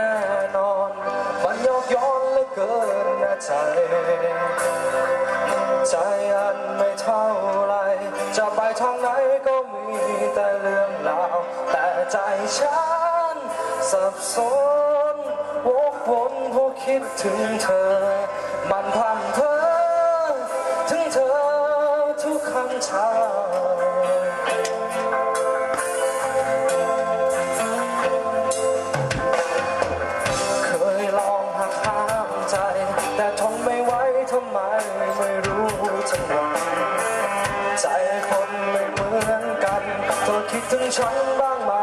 แนนอนมันยกย้อนเหลือเกินนใจ ใจอันไม่เท่าไร จะไปทางไหนก็มีแต่เรื่องราแต่ใจฉันสับสนวกวนเพราะคิดถึงเธอ มันพันเธอ ถึงเธอทุกคำเช้า 曾长伴马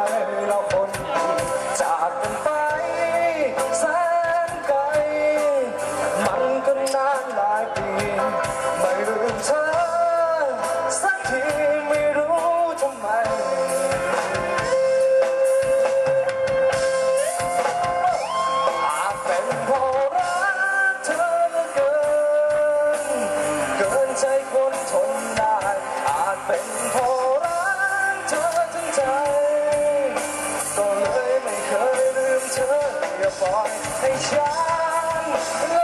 ล่อยให้ฉัน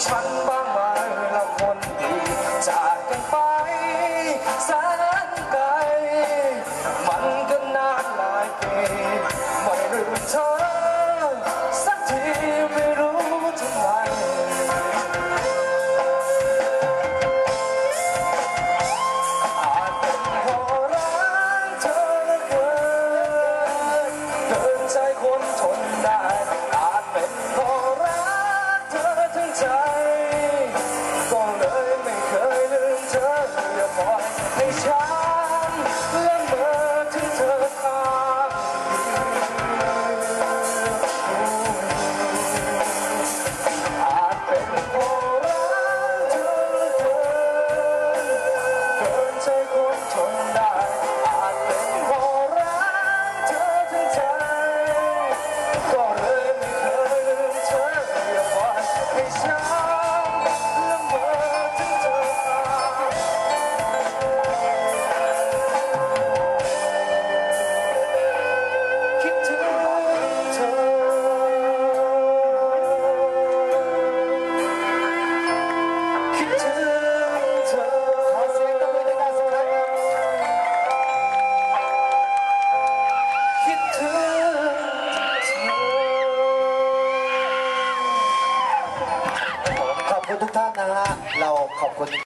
Spannung. ทุกท่านนะฮะ เราขอบคุณ